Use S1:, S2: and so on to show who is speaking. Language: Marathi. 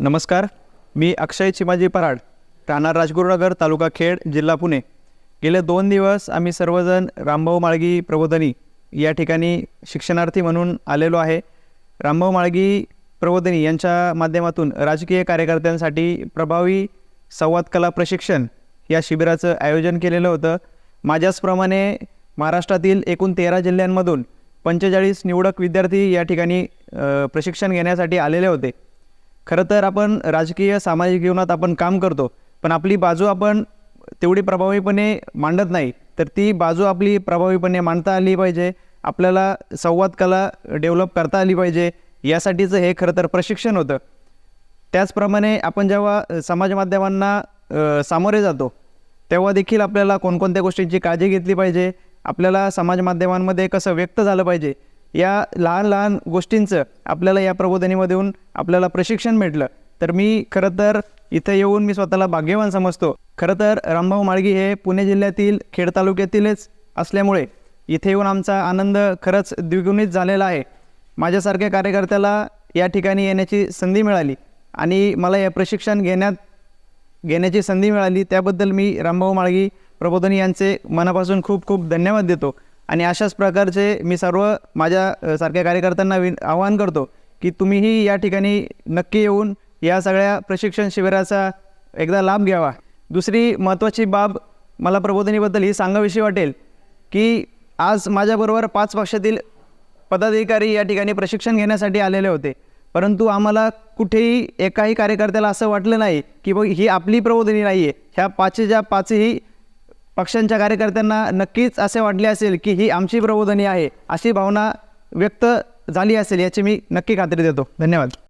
S1: नमस्कार मी अक्षय चिमाजी पराड राहणार राजगुरुनगर तालुका खेड जिल्हा पुणे. गेले दोन दिवस आम्ही सर्वजण रामभाऊ माळगी प्रबोधनी या ठिकाणी शिक्षणार्थी म्हणून आलेलो आहे. रामभाऊ माळगी प्रबोधनी यांच्या माध्यमातून राजकीय कार्यकर्त्यांसाठी प्रभावी संवाद कला प्रशिक्षण या शिबिराचं आयोजन केलेलं होतं. माझ्याचप्रमाणे महाराष्ट्रातील एकूण तेरा जिल्ह्यांमधून पंचेचाळीस निवडक विद्यार्थी या ठिकाणी प्रशिक्षण घेण्यासाठी आलेले होते. खरं तर आपण राजकीय सामाजिक जीवनात आपण काम करतो पण आपली बाजू आपण तेवढी प्रभावीपणे मांडत नाही तर ती बाजू आपली प्रभावीपणे मांडता आली पाहिजे आपल्याला संवाद कला डेव्हलप करता आली पाहिजे यासाठीचं हे खरं तर प्रशिक्षण होतं. त्याचप्रमाणे आपण जेव्हा समाज माध्यमांना सामोरे जातो तेव्हा देखील आपल्याला कोणकोणत्या गोष्टींची काळजी घेतली पाहिजे आपल्याला समाज माध्यमांमध्ये कसं व्यक्त झालं पाहिजे या लहान लहान गोष्टींचं आपल्याला या प्रबोधनीमध्ये येऊन आपल्याला प्रशिक्षण भेटलं तर मी खरं तर इथं येऊन मी स्वतःला भाग्यवान समजतो. खरं तर रामभाऊ माळगी हे पुणे जिल्ह्यातील खेड तालुक्यातीलच असल्यामुळे इथे येऊन आमचा आनंद खरंच द्विगुणित झालेला आहे. माझ्यासारख्या कार्यकर्त्याला या ठिकाणी येण्याची संधी मिळाली आणि मला हे प्रशिक्षण घेण्यात घेण्याची संधी मिळाली. त्याबद्दल मी रामभाऊ माळगी प्रबोधनी यांचे मनापासून खूप खूप धन्यवाद देतो. आणि अशाच प्रकारचे मी सर्व माझ्या सारख्या कार्यकर्त्यांना विन आवाहन करतो की तुम्हीही या ठिकाणी नक्की येऊन या सगळ्या प्रशिक्षण शिबिराचा एकदा लाभ घ्यावा. दुसरी महत्त्वाची बाब मला प्रबोधनीबद्दल ही सांगाविषयी वाटेल की आज माझ्याबरोबर पाच पक्षातील पदाधिकारी या ठिकाणी प्रशिक्षण घेण्यासाठी आलेले होते. परंतु आम्हाला कुठेही एकाही कार्यकर्त्याला असं वाटलं नाही की बघ ही आपली प्रबोधनी नाही आहे ह्या पाचच्या पाचही पक्षांच्या कार्यकर्त्यांना नक्कीच असे वाटले असेल की ही आमची प्रबोधनी आहे अशी भावना व्यक्त झाली असेल याची मी नक्की खात्री देतो. धन्यवाद.